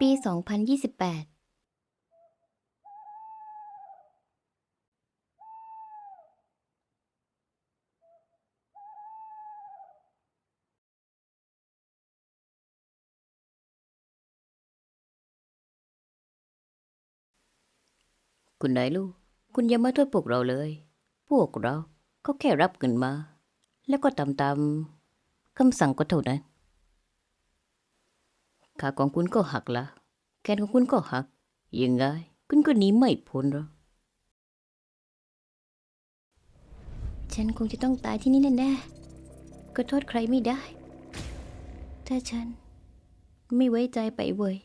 ปี 2028คุณนายลูก คุณอย่ามาโทษพวกเราเลย พวกเราก็แค่รับเงินมา แล้วก็ทำตามคำสั่งก็เท่านั้น ขาของคุณก็หักละแขนของคุณก็หัก ยังไง คุณก็หนีไม่พ้นหรอกฉันคงจะต้องตายที่นี่แน่ๆก็โทษใครไม่ได้ ถ้าฉันไม่ไว้ใจไปเว้ย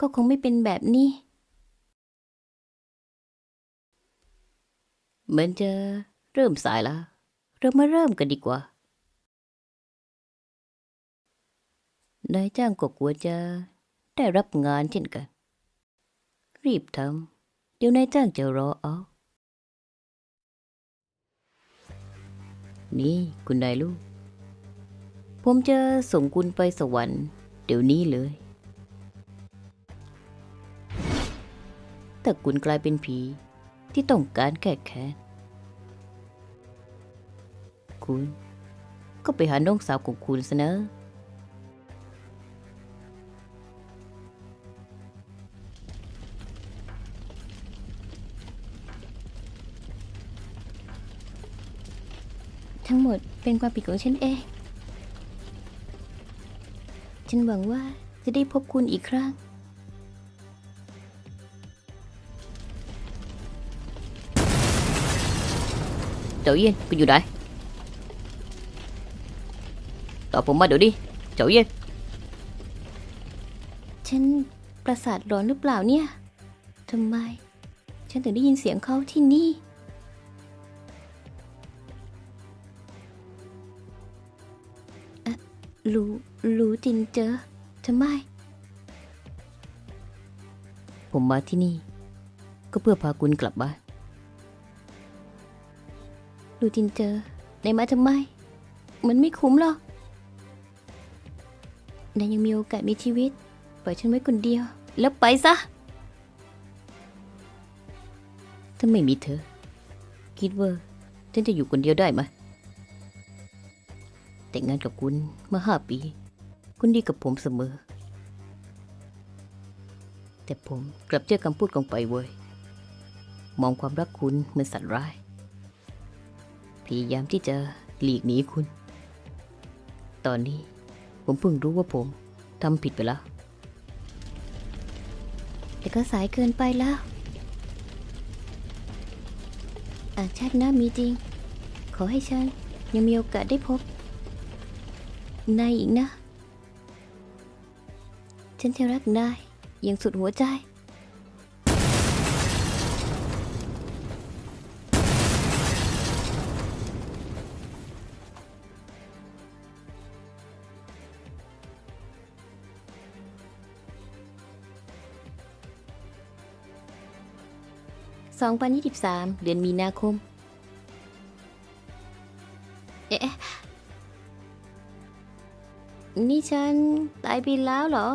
ก็คงไม่เป็นแบบนี้ เหมือนจะเริ่มสายละเรามาเริ่มกันดีกว่า นายจ้างก็กลัวจะได้รับงานเช่นกัน รีบทำเดี๋ยวนายจ้างจะรอเอา นี่คุณนายลูก ผมจะส่งคุณไปสวรรค์เดี๋ยวนี้เลย แต่คุณกลายเป็นผีที่ต้องการแก้แค้น คุณ ก็ไปหาน้องสาวของคุณซะนะ ทั้งหมดเป็นความผิดของฉันเอง ฉันหวังว่าจะได้พบคุณอีกครั้ง เจ้าเย็นคุณอยู่ไหนตอบผมมาเดี๋ยวดิ เจ้าเย็น ฉันประสาทร้อนหรือเปล่าเนี่ย ทำไม ฉันถึงได้ยินเสียงเขาที่นี่ รู้รู้จินเจอทำไม ผมมาที่นี่ ก็เพื่อพาคุณกลับบ้านรู้จินเจอในมาทำไม มันไม่คุ้มหรอกนายยังมีโอกาสมีชีวิตปล่อยฉันไว้คนเดียว แล้วไปซะ ถ้าไม่มีเธอ คิดว่าฉันจะอยู่คนเดียวได้ไหม แต่งงานกับคุณเมาห้าปี คุณดีกับผมเสมอ แต่ผมกลับเจอคำพูดของไปเว้ยมองความรักคุณเหมือนสัตว์ร้าย พยายามที่จะหลีกหนีคุณ ตอนนี้ผมเพิ่งรู้ว่าผมทำผิดไปแล้ว แต่ก็สายเกินไปแล้วอาชาติหน้ามีจริง ขอให้ฉันยังมีโอกาสได้พบ นายอีกนะ ฉันจะรักนายอย่างสุดหัวใจ 2023 เดือนมีนาคม นี่ฉันตายไปแล้วเหรอ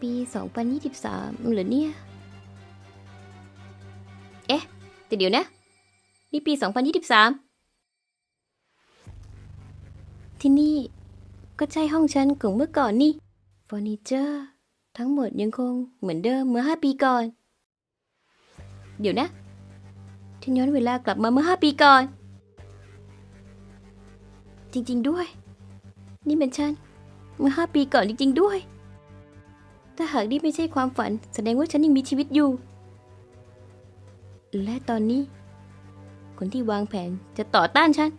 ปี 2023เหรอเนี่ย เอ๊ะ แต่เดี๋ยวนะ นี่ปี 2023 ที่นี่ก็ใช่ห้องฉันของเมื่อก่อนนี่เฟอร์นิเจอร์ทั้งหมดยังคงเหมือนเดิมเมื่อ 5 ปีก่อน เดี๋ยวนะ ฉันย้อนเวลากลับมาเมื่อ5ปีก่อน จริง ๆ ด้วย นี่เป็นฉัน เมื่อ5ปีก่อนจริง ๆ ด้วย ถ้าหากนี่ไม่ใช่ความฝัน แสดงว่าฉันยังมีชีวิตอยู่ และตอนนี้ คนที่วางแผนจะต่อต้านฉัน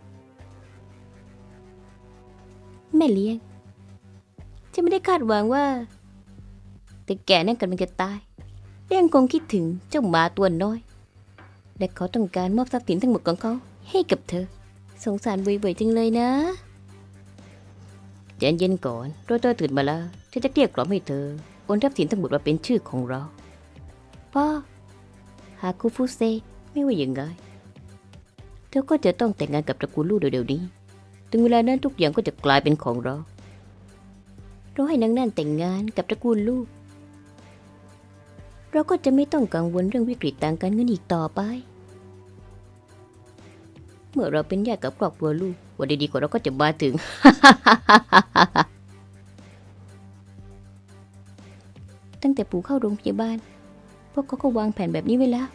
แม่เลี้ยง ฉันไม่ได้คาดหวังว่า แต่แกนั่นกำลังจะตายและยังคงคิดถึงเจ้าหมาตัวน้อย และเขาต้องการมอบทรัพย์สินทั้งหมดของเขาให้กับเธอ สงสารบุยๆจังเลยนะใจเย็นก่อนโรเตอร์ตื่นมาแล้วฉันจะเกลี้ยกล่อมให้เธอโอนทรัพย์สินทั้งหมดมาเป็นชื่อของเรา พ่อฮากคุฟุเซไม่ว่ายังไงเธอก็จะต้องแต่งงานกับตระกูลลูกเดี๋ยวนี้ถถึงเวลานั้นทุกอย่างก็จะกลายเป็นของเราเราให้นางนั่นแต่งงานกับตระกูลลูก เราก็จะไม่ต้องกังวลเรื่องวิกฤตทางการเงินอีกต่อไป เมื่อเราเป็นญาติกับครอบครัวลูกวันดีๆกว่าเราก็จะมาถึง ตั้งแต่ปู่เข้าโรงพยาบาล พวกเขาก็วางแผนแบบนี้ไว้แล้ว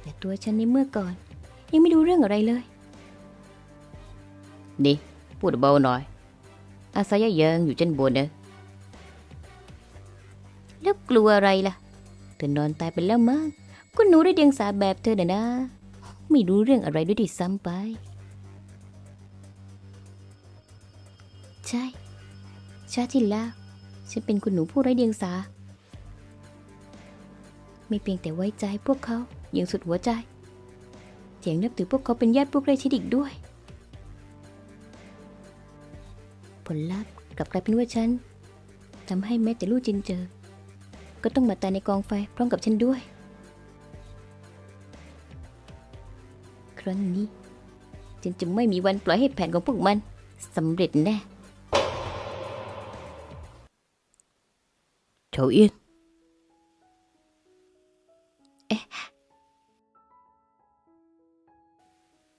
แต่ตัวฉันในเมื่อก่อน ยังไม่รู้เรื่องอะไรเลยนี่พูดเบาหน่อย อาศัยยังอยู่ชั้นบนนะแล้วกลัวอะไรล่ะเธอนอนตายไปแล้วมั้ง ก็หนูได้เดียงสาแบบเธอน่ะนะ ไม่รู้เรื่องอะไรด้วยดิซ้ำไป ใช่ ชาติที่แล้วฉันเป็นคุณหนูผู้ไร้เดียงสา ไม่เพียงแต่ไว้ใจพวกเขาอย่างสุดหัวใจแถมนับถือพวกเขาเป็นญาติพวกใกล้ชิดอีกด้วย ผลลัพธ์กลับกลายเป็นว่าฉันทำให้แม้แต่ลูกจินเจอ ก็ต้องมาตายในกองไฟพร้อมกับฉันด้วย รั้งนี้ ฉันจะไม่มีวันปล่อยให้แผนของพวกมันสำเร็จแน่เฉาเอียนเอ๊ะ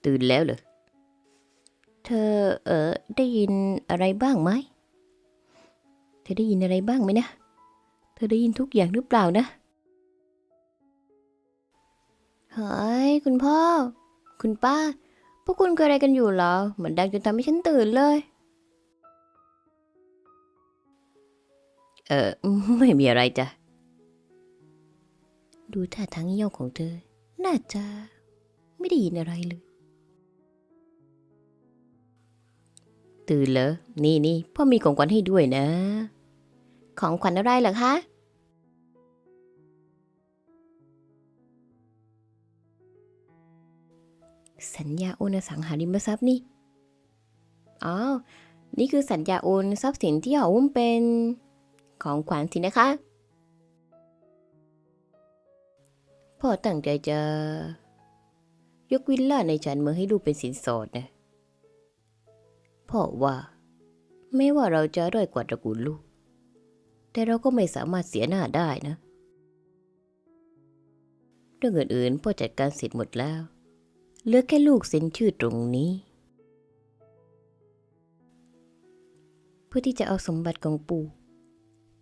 ตื่นแล้วเหรอ เธอเออได้ยินอะไรบ้างไหม เธอได้ยินอะไรบ้างไหมนะ เธอได้ยินทุกอย่างหรือเปล่านะ เฮ้ย คุณพ่อ คุณป้า พวกคุณเกิดอะไรกันอยู่เหรอ เหมันดังจนทำให้ฉันตื่นเลย เออไม่มีอะไรจ้ะ ดูท่าทางเยี่ยวของเธอ น่าจะไม่ได้ยินอะไรเลย ตื่นเหรอ นี่นี่พ่อมีของขวัญให้ด้วยนะ ของขวัญอะไรเหรอคะ สัญญาโอนอสังหาริมทรัพย์นี่ อ๋อ นี่คือสัญญาโอนทรัพย์สินที่หออุ้มเป็นของขวัญสินะคะ พ่อตั้งใจจะ ยกวิลล่าในฉันเมืองให้ลูเป็นสินสอดนะ พ่อว่า ไม่ว่าเราจะด้อยกว่าตระกูลลูก แต่เราก็ไม่สามารถเสียหน้าได้นะเรื่องอื่นๆพ่อจัดการเสร็จหมดแล้ว เหลือแค่ลูกเซ็นชื่อตรงนี้ เพื่อที่จะเอาสมบัติของปู่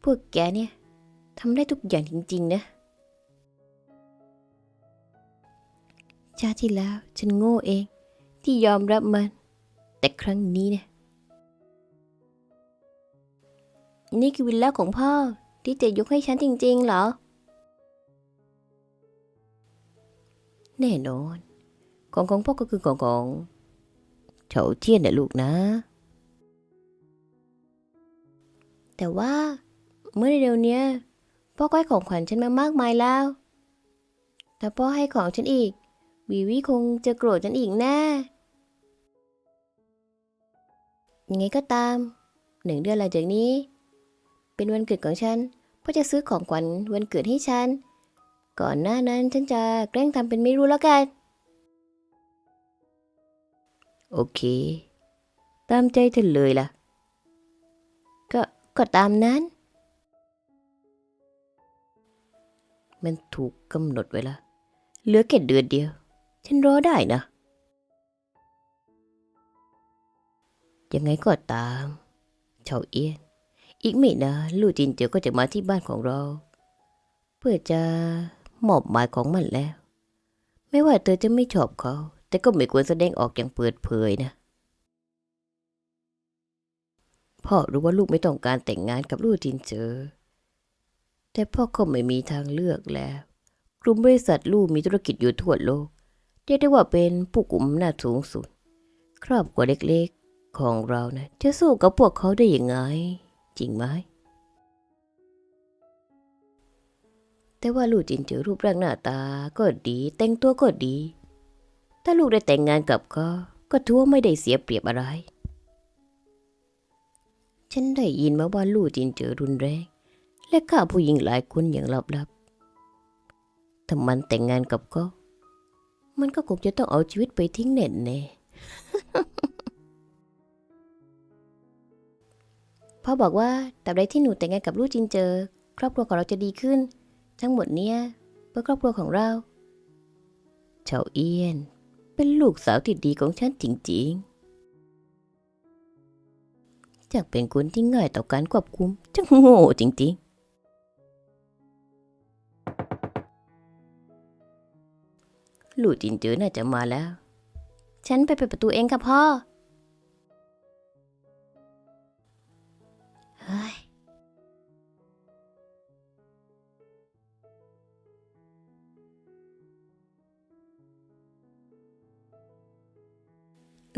พวกแกเนี่ยทำได้ทุกอย่างจริง ๆ นะ ชาติที่แล้วฉันโง่เองที่ยอมรับมัน แต่ครั้งนี้เนี่ย นี่คือวิลล่าของพ่อที่จะยกให้ฉันจริง ๆ เหรอ แน่นอน ของของพ่อก็คือของของเฉาเทียนนะลูกนะ แต่ว่าเมื่อเร็วเนี้ยพ่อก็ให้ของขวัญฉันมามากมายแล้วแต่พ่อให้ของฉันอีก วีวีคงจะโกรธฉันอีกแน่ยังไงก็ตาม หนึ่งเดือนหลังจากนี้ เป็นวันเกิดของฉันพ่อจะซื้อของขวัญวันเกิดให้ฉัน ก่อนหน้านั้นฉันจะแกล้งทำเป็นไม่รู้แล้วกัน โอเค ตามใจเธอเลยล่ะ ก็ก็ตามนั้น มันถูกกำหนดไว้ละเหลือแค่เดือนเดียว ฉันรอได้นะ ยังไงก็ตาม เฉาเอี้ยน อีกไม่นานลู่จินเจียวก็จะมาที่บ้านของเรา เพื่อจะมอบหมายของมันแล้ว ไม่ว่าเธอจะไม่ชอบเขา แต่ก็ไม่ควรแสดงออกอย่างเปิดเผยนะ พ่อรู้ว่าลูกไม่ต้องการแต่งงานกับลู่จินเจอ แต่พ่อก็ไม่มีทางเลือกแล้ว กลุ่มบริษัทลูกมีธุรกิจอยู่ทั่วโลกเรียกได้ว่าเป็นผู้กลุ่มอำนาสูงสุด ครอบครัวเล็กๆของเรานะจะสู้กับพวกเขาได้ยังไง จริงไหมแต่ว่าลูกจินเจอรูปร่างหน้าตาก็ดี แต่งตัวก็ดี ถ้าลูกได้แต่งงานกับเขาก็ทั่วไม่ได้เสียเปรียบอะไร ฉันได้ยินมาว่าลูกจินเจอรุนแรง และฆ่าผู้หญิงหลายคนอย่างลับๆถ้ามันแต่งงานกับเขามันก็คงจะต้องเอาชีวิตไปทิ้งเน่แน่พ่อบอกว่าแต่ใดที่หนูแต่งงานกับลูกจินเจอ ครอบครัวของเราจะดีขึ้น ทั้งหมดเนี้ยเพื่อครอบครัวของเรา เฉาเอี้ยน เป็นลูกสาวที่ดีของฉันจริงๆจากเป็นคนที่ง่ายต่อการควบคุมจังโง่จริงๆ ลูกจินเจอน่าจะมาแล้ว ฉันไปเปิดประตูเองค่ะพ่อ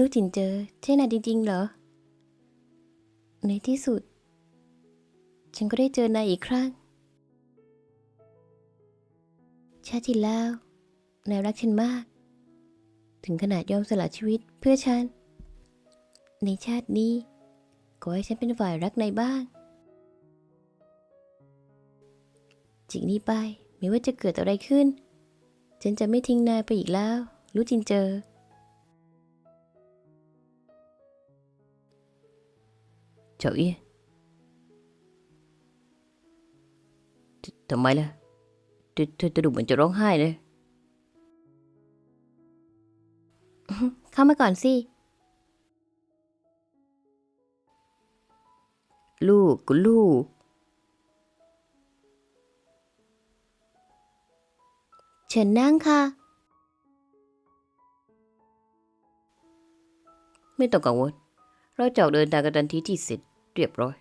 ลูกจินเจอใช่นายจริงๆเหรอ ในที่สุด ฉันก็ได้เจอนายอีกครั้ง ชาติแล้ว นายรักฉันมาก ถึงขนาดยอมสละชีวิตเพื่อฉัน ในชาตินี้ ขอให้ฉันเป็นฝ่ายรักนายบ้างจากนี้ไปไม่ว่าจะเกิดอะไรขึ้น ฉันจะไม่ทิ้งนายไปอีกแล้ว รู้จินเจอ เฉาเอีทำไมล่ะเธอเธอดูเหมือนจะร้องไห้เลย เข้ามาก่อนสิ ลูกกูลูก เชิญนั่งค่ะ ไม่ต้องกังวล เราจะออกเดินทางกันทันทีที่เสร็จ เรียบร้อย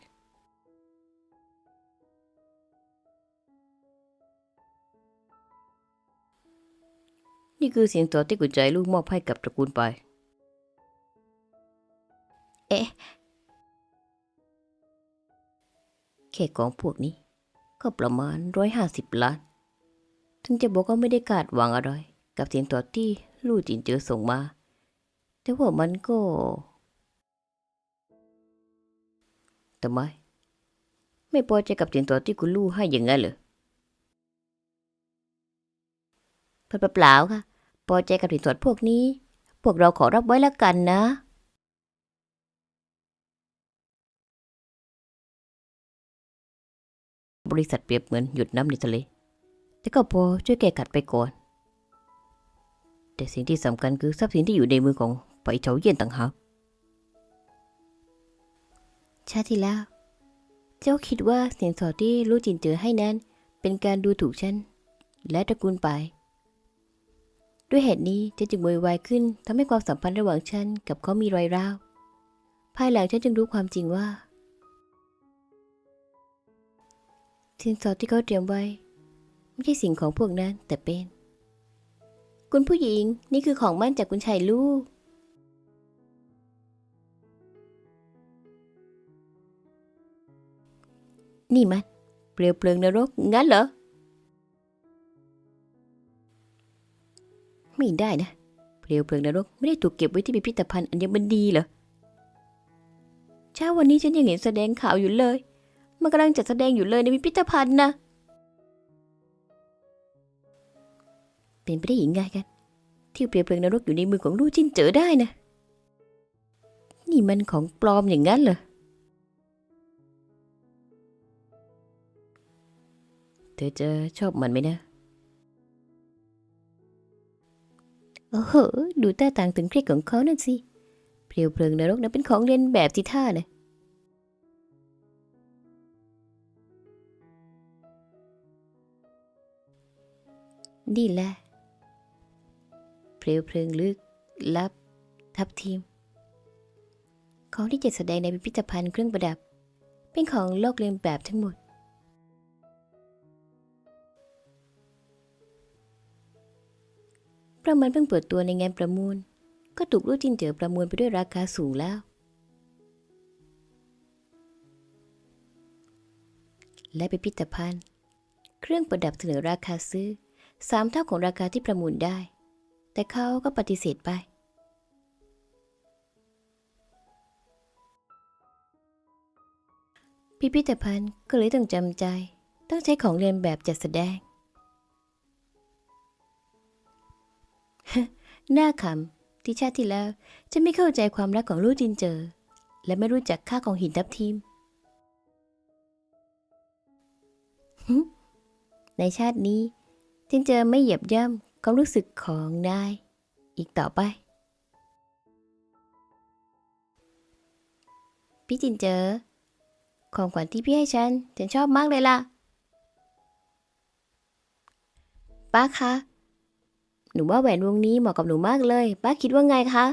นี่คือเสียงต่อที่กุญแจลูกมอบให้กับตระกูลไป เอ๊ะแค่ของพวกนี้ ก็ประมาณร้อยห้าสิบล้าน ถึงจะบอกว่าไม่ได้คาดหวังอะไร กับเสียงต่อที่ลู่จินเจอส่งมา แต่ว่ามันก็ ทำไม ไม่พอใจกับสียงต่อที่คุณลู่ให้อย่างนั้นเหรอเปล่าๆค่ะ พอใจกับสินสอดพวกนี้ พวกเราขอรับไว้แล้วกันนะ บริษัทเปรียบเหมือนหยุดน้ำในทะเล แต่ก็พอช่วยแก้ขัดไปก่อน แต่สิ่งที่สำคัญคือทรัพย์สินที่อยู่ในมือของไปเฉาเยี่ยนต่างหาก ชาติที่แล้ว เจ้าคิดว่าเสียงสอดที่รู้จินเจอให้นั้น เป็นการดูถูกฉัน และตระกูลไปด้วยเหตุนี้ฉันจึงโวยวายขึ้นทำให้ความสัมพันธ์ระหว่างฉันกับเขามีรอยร้าว ภายหลังฉันจึงรู้ความจริงว่าสินสอดที่เขาเตรียมไว้ ไม่ใช่สิ่งของพวกนั้นแต่เป็น คุณผู้หญิงนี่คือของมั่นจากคุณชายลูก นี่มัน เปลวเพลิงนรกงั้นเหรอ ไม่ได้นะ เปลวเพลิงนรกไม่ได้ถูกเก็บไว้ที่พิพิธภัณฑ์อัญมณีเหรอเช้าวันนี้ฉันยังเห็นแสดงข่าวอยู่เลย มันกำลังจัดแสดงอยู่เลยในพิพิธภัณฑ์นะ เป็นไปได้ยังไงกัน ที่เปลวเพลิงนรกอยู่ในมือของลู่จิ้นเจอได้นะ นี่มันของปลอมอย่างนั้นเหรอ เธอจะชอบมันไหมนะ โอ้โห ดูท่าทางถึงเครียดของเขานั่นสิเปลวเพลิงนรกนั้นเป็นของเลียนแบบที่ท่านะนี่แหละเปลวเพลิงลึกลับ ทับทีม ของที่จะแสดงในพิพิธภัณฑ์เครื่องประดับ เป็นของโลกเลียนแบบทั้งหมด ราะมันเพิ่งเปิดตัวในงานประมูล ก็ถูกลูกจินเจอประมูลไปด้วยราคาสูงแล้ว และพิพิธภัณฑ์ เครื่องประดับเสนอราคาซื้อสามเท่าของราคาที่ประมูลได้ แต่เขาก็ปฏิเสธไป พิพิธภัณฑ์ก็เลยต้องจำใจ ต้องใช้ของเรียนแบบจัดแสดง หน้าขำที่ชาติที่แล้วจะไม่เข้าใจความรักของลูกจินเจอ และไม่รู้จักค่าของหินทับทิมในชาตินี้ฉันเจะไม่เหยียบย่ำความรู้สึกของนายอีกต่อไป พี่จินเจอ ของขวัญที่พี่ให้ฉัน ฉันชอบมากเลยล่ะ ป้าคะ นูว่าแหวนวงนี้เหมาะกับหนูมากเลย ป้าคิดว่าไงคะ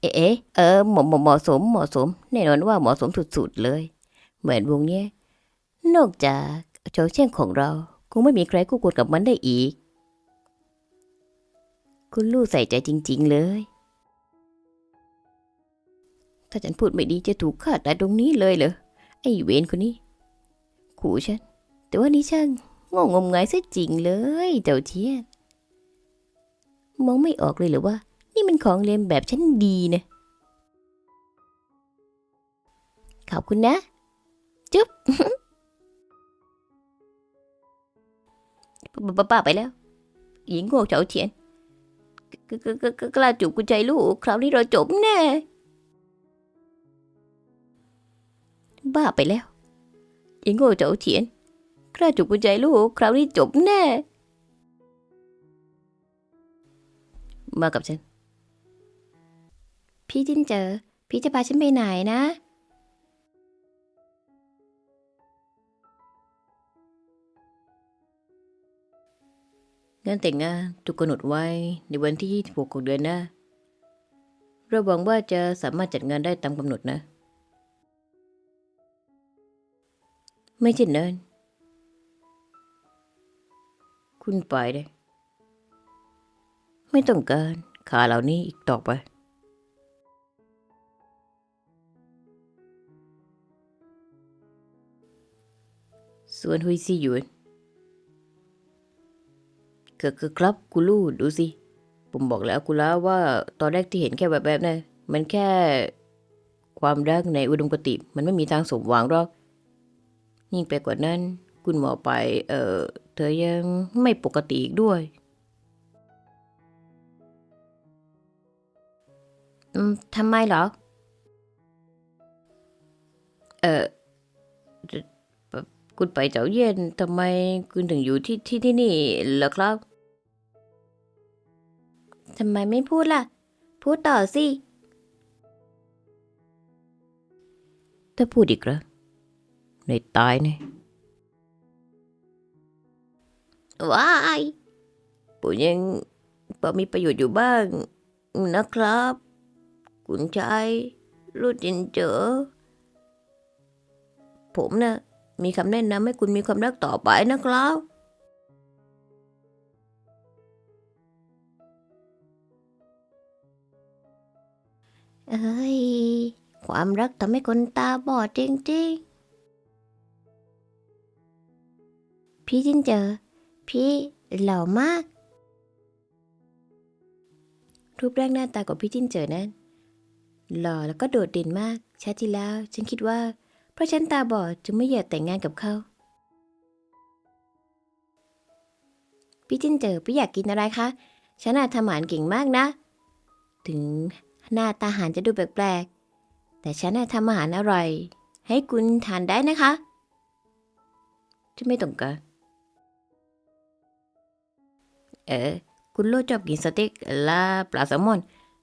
เอ๊ะเออเหมาะเหมาะเหมาะสมเหมาะสมแน่นอนว่าเหมาะสมสุดๆเลยแหวนวงเนี้ยนอกจากโชว์เช่งของเราคงไม่มีใครคู่ควรกับมันได้อีก คุณลู่ใส่ใจจริง ๆ เลย ถ้าฉันพูดไม่ดีจะถูกฆ่าตายตรงนี้เลยเหรอไอ้เวนคนนี้ ขู่ฉัน แต่ว่านี่ช่างโง่งมงายซะจริงเลยเจ้าเทียนมองไม่ออกเลยหรือว่า นี่มันของเลียนแบบฉันดีนะขอบคุณนะ จุ๊บป้าป้าไปแล้ว หญิงโง่เฉาเฉียนกกกกกล้าจูบกุญแจลูก คราวนี้เราจบแน่ บ้าไปแล้ว หญิงโง่เฉาเฉียนกล้าจูบกุญแจลูกคราวนี้จบแน่ มากับฉัน พี่จินเจอ พี่จะพาฉันไปไหนนะ งานแต่งงานถูกกำหนดไว้ในวันที่ 26 ของเดือนหน้าเราหวังว่าจะสามารถจัดงานได้ตามกำหนดนะ ไม่เช่นนั้น คุณไปเลยไม่ต้องการขาเหล่านี้อีกต่อไป ส่วนฮุยซี่หยวนก็คือครับกูรู้ดูสิ ผมบอกแล้วกูแล้วว่าตอนแรกที่เห็นแค่แบบแบบนะมันแค่ความรักในอุดมคติ มันไม่มีทางสมหวังหรอก ยิ่งไปกว่านั้น คุณหมอไป เออเธอยังไม่ปกติอีกด้วย อืมทำไมเหรอ เออคุณไปเจ้าเย็นทำไมคุณถึงอยู่ที่ที่ที่นี่เหรอครับทำไมไม่พูดล่ะ พูดต่อสิถ้าพูดอีกแล้ว ในตายแน่ว้ายผมยังพอมีประโยชน์อยู่บ้างนะครับ คุณชายรู้จินเจอ ผมน่ะมีคำแนะนำให้คุณมีความรักต่อไปนะครับเอ้ย ความรักทำให้คนตาบอดจริงๆ พี่จินเจอ พี่หล่อมาก รูปร่างหน้าตาของพี่จินเจอนั้น หล่อแล้วก็โดดเด่นมากชาติที่แล้ว ฉันคิดว่า เพราะฉันตาบอดจึงไม่อยากแต่งงานกับเขา พี่จินเจอพี่อยากกินอะไรคะ ฉันอาจทำอาหารเก่งมากนะ ถึงหน้าตาอาหารจะดูแปลกๆ แต่ฉันน่ะทำอาหารอร่อย ให้คุณทานได้นะคะฉันไม่ต้องกา เออ คุณโลชอบกินสเต็กและปลาแซลมอน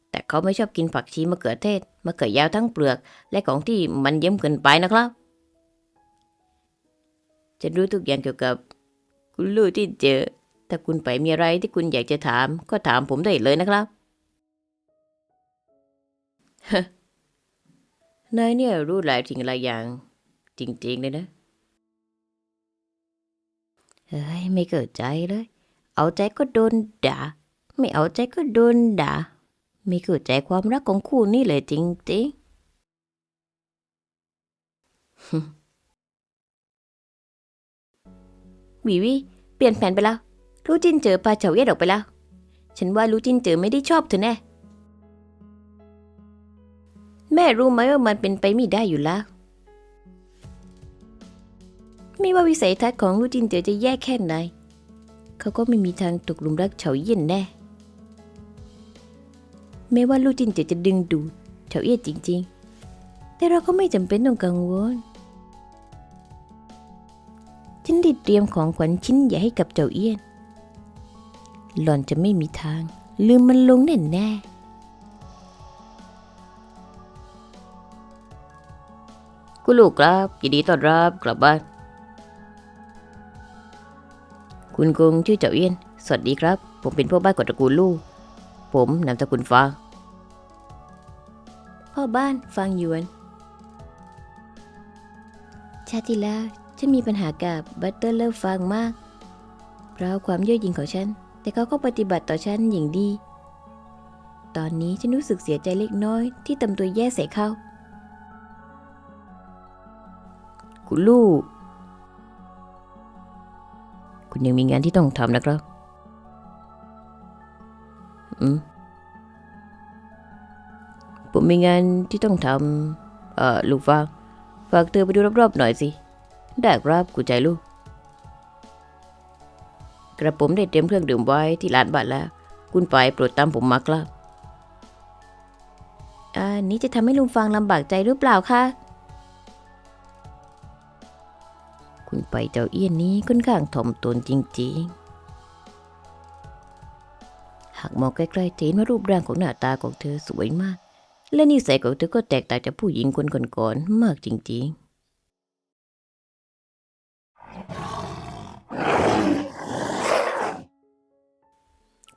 แต่เขาไม่ชอบกินผักชีมะเขือเทศมะเขือยาวทั้งเปลือก และของที่มันเยิ้มเกินไปนะครับฉันรู้ทุกอย่างเกี่ยวกับ คุณลูกที่เจอ ถ้าคุณไปมีอะไรที่คุณอยากจะถาม ก็ถามผมได้เลยนะครับนายเนี่ยรู้หลายสิ่งหลายอย่าง จริง ๆ เลยนะ เฮ้ย ไม่เกิดใจเลย เอาใจก็โดนด่า ไม่เอาใจก็โดนด่า ไม่เกิดใจความรักของคู่นี่เลยจริงๆวิวิเปลี่ยนแผนไปแล้ว รู้จินเจอปลาเฉาเย็ดออกไปแล้ว ฉันว่ารู้จินเจอไม่ได้ชอบเธอแน่ แม่รู้ไหมว่ามันเป็นไปไม่ได้อยู่แล้วไม่ว่าวิสัยทัศน์ของลูกจินเจอจะแย่แค่ไหน เขาก็ไม่มีทางตกหลุมรักเฉาเยี่ยนแน่ไม่ว่าลูกจินเจอจะดึงดูดเฉาเยี่ยนจริง ๆ แต่เราก็ไม่จำเป็นต้องกังวลฉันได้เตรียมของขวัญชิ้นใหญ่ให้กับเจ้าเอี้ยน หล่อนจะไม่มีทาง ลืมมันลงแน่แน่คุณลูกครับยินดีต้อนรับกลับบ้าน คุณกงชื่อเจ้าเอี้ยน สวัสดีครับ ผมเป็นพ่อบ้านของตระกูลลู่ ผมนามสกุลฟ้าพ่อบ้านฟังหยวน ชาติที่แล้วฉันมีปัญหากับบัตเตอร์เลิฟฟังมาก เพราะความเย่อหยิ่งของฉัน แต่เขาก็ปฏิบัติต่อฉันอย่างดี ตอนนี้ฉันรู้สึกเสียใจเล็กน้อยที่ตำตัวแย่ใส่เขา คุณลูก คุณยังมีงานที่ต้องทำนะครับ อืม ผมมีงานที่ต้องทำเอ่อ ลูกฟางฝากเธอไปดูรอบๆหน่อยสิ ได้ครับกูใจลูก กระผมได้เตรียมเครื่องดื่มไว้ที่ร้านบัตรแล้ว คุณไปโปรดตามผมมาครับอ่านี้จะทำให้ลุงฟังลำบากใจหรือเปล่าคะ คุณไปเจ้าเอี้ยนนี้ค่อนข้างถ่อมตนจริงๆ หากมองใกล้ๆจะเห็นว่ารูปร่างของหน้าตาของเธอสวยมาก และนิสัยของเธอก็แตกต่างจากผู้หญิงคนก่อนๆมากจริง ๆ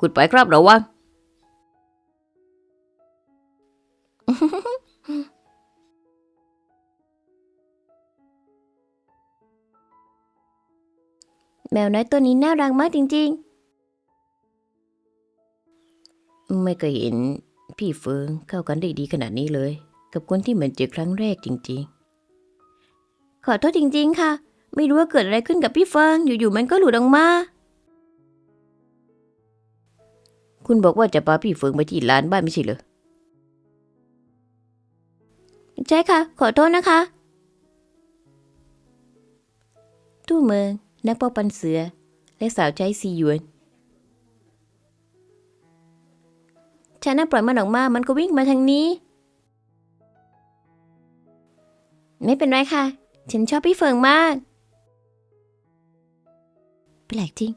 คุณไปครับระวัง แมวน้อยตัวนี้น่ารักมากจริง ๆ ไม่เคยเห็น พี่เฟิงเข้ากันได้ดีขนาดนี้เลย กับคนที่เหมือนเจอครั้งแรกจริง ๆ ขอโทษจริง ๆ ค่ะ ไม่รู้ว่าเกิดอะไรขึ้นกับพี่เฟิงอยู่ๆมันก็หลุดออกมา คุณบอกว่าจะพาพี่เฟิงไปที่ร้านบ้านไม่ใช่เหรอใช่ค่ะ ขอโทษนะคะตู้เมือง นักป้อปันเสือ และสาวใช้ซีหยวนฉันน่ะปล่อยมันออกมา มันก็วิ่งมาทางนี้ ไม่เป็นไรค่ะ ฉันชอบพี่เฟิงมาก แปลกจริง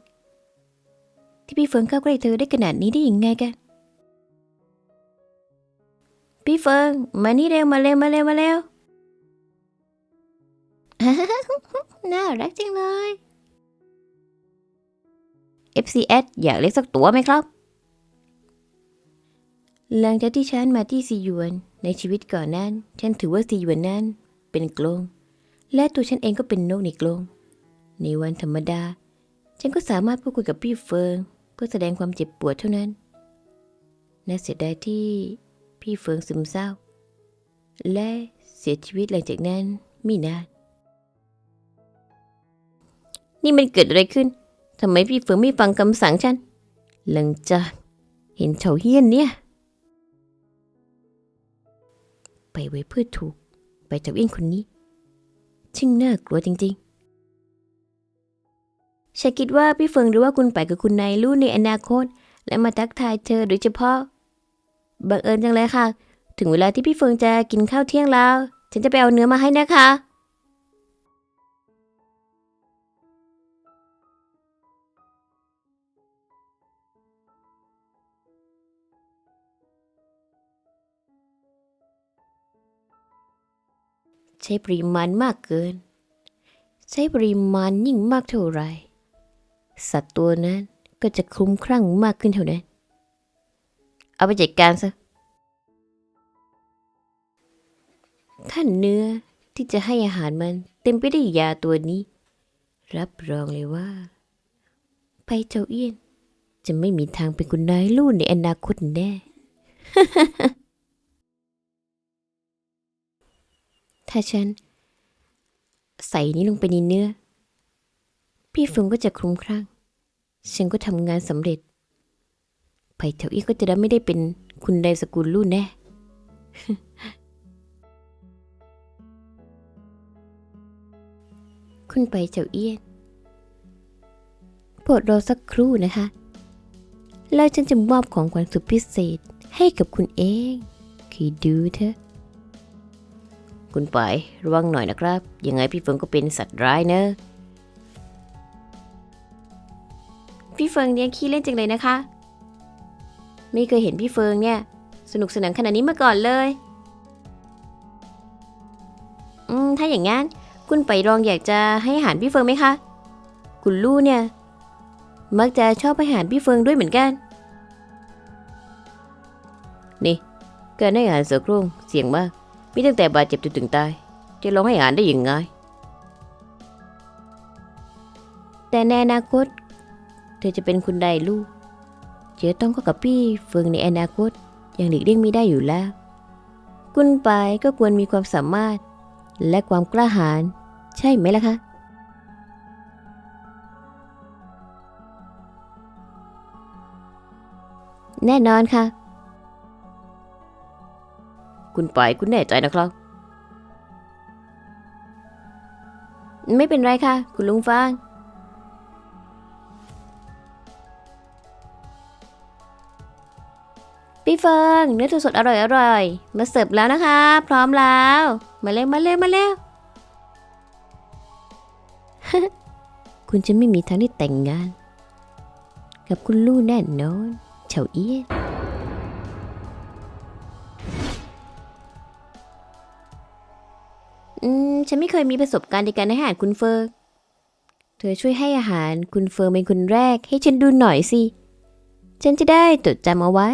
ที่พี่เฟิงเข้าใกล้เธอได้ขนาดนี้ได้ยังไงกัน พี่เฟิง มานี่เร็วมาเร็วมาเร็วมาเร็ว น่ารักจังเลย FCS อยากเรียกสักตัวไหมครับ หลังจากที่ฉันมาที่ซีหยวน ในชีวิตก่อนนั้น ฉันถือว่าซีหยวนนั้น เป็นกลง และตัวฉันเองก็เป็นนกในกลง ในวันธรรมดา ฉันก็สามารถพูดคุยกับพี่เฟิง เพื่อแสดงความเจ็บปวดเท่านั้น น่าเสียดายที่พี่เฟิงซึมเศร้า และเสียชีวิตหลังจากนั้นไม่นานนี่มันเกิดอะไรขึ้น ทำไมพี่เฟิงไม่ฟังคำสั่งฉัน หลังจากเห็นเฉาเฮียนเนี่ย ไปไว้เพื่อถูก ไปจากเอี้ยนคนนี้ ช่างน่ากลัวจริงๆฉันคิดว่าพี่เฟิงหรือว่าคุณไปกับคุณนายลู่ในอนาคต และมาทักทายเธอโดยเฉพาะ บังเอิญจังเลยค่ะ ถึงเวลาที่พี่เฟิงจะกินข้าวเที่ยงแล้ว ฉันจะไปเอาเนื้อมาให้นะคะ ใช้ปริมาณมากเกิน ใช้ปริมาณยิ่งมากเท่าไร สัตว์ตัวนั้นก็จะคลุ้มคลั่งมากขึ้นเท่านั้น เอาไปจัดการซะถ้าเนื้อที่จะให้อาหารมันเต็มไปด้วยยาตัวนี้ รับรองเลยว่า ไปเจ้าเอี้ยน จะไม่มีทางเป็นคุณนายลู่ในอนาคตแน่ ถ้าฉัน ใส่นี้ลงไปในเนื้อ พี่ฟงก็จะคลุ้มคลั่ง ฉันก็ทำงานสำเร็จไปแถวอีกก็จะได้ไม่ได้เป็นคุณนายสกุลลู่แน่คุณไปเจ้าเอี้ยนโปรดรอสักครู่นะคะ แล้วฉันจะมอบของขวัญสุดพิเศษให้กับคุณเองคีดูเถอะ คุณไประวังหน่อยนะครับ ยังไงพี่เฟิงก็เป็นสัตว์ร้ายเนอะ พี่เฟิงเนี่ยขี้เล่นจังเลยนะคะ ไม่เคยเห็นพี่เฟิงเนี่ย สนุกสนานขนาดนี้มาก่อนเลย อืม ถ้าอย่างงั้น คุณไปรองอยากจะให้อาหารพี่เฟิงไหมคะ คุณลู่เนี่ย มักจะชอบให้อาหารพี่เฟิงด้วยเหมือนกัน นี่ การให้อาหารเสือโคร่งเสี่ยงมาก มีตั้งแต่บาดเจ็บจนถึงตาย จะลองให้อาหารได้ยังไง แต่ในอนาคต เธอจะเป็นคุณใดลูก เจะต้องเข้ากับพี่เฟิงในอนาคตย่างหลีกเลี่ยงไม่ได้อยู่แล้ว คุณไปายก็ควรมีความสามารถ และความกล้าหาญใช่ไหมล่ะคะแน่นอนค่ะ คุณไปคุณแน่ใจนะครับ ไม่เป็นไรค่ะ คุณลุงฟาง พี่เฟิงเนื้อสดอร่อยอร่อย มาเสิร์ฟแล้วนะคะ พร้อมแล้ว มาเร็วมาเร็วมาเร็วคุณจะไม่มีทางได้แต่งงาน กับคุณลู่แน่นอนเฉาเอี้ยน ฉันไม่เคยมีประสบการณ์ในการให้อาหารคุณเฟิงเธอช่วยให้อาหารคุณเฟิงเป็นคนแรก ให้ฉันดูหน่อยสิ ฉันจะได้จดจำเอาไว้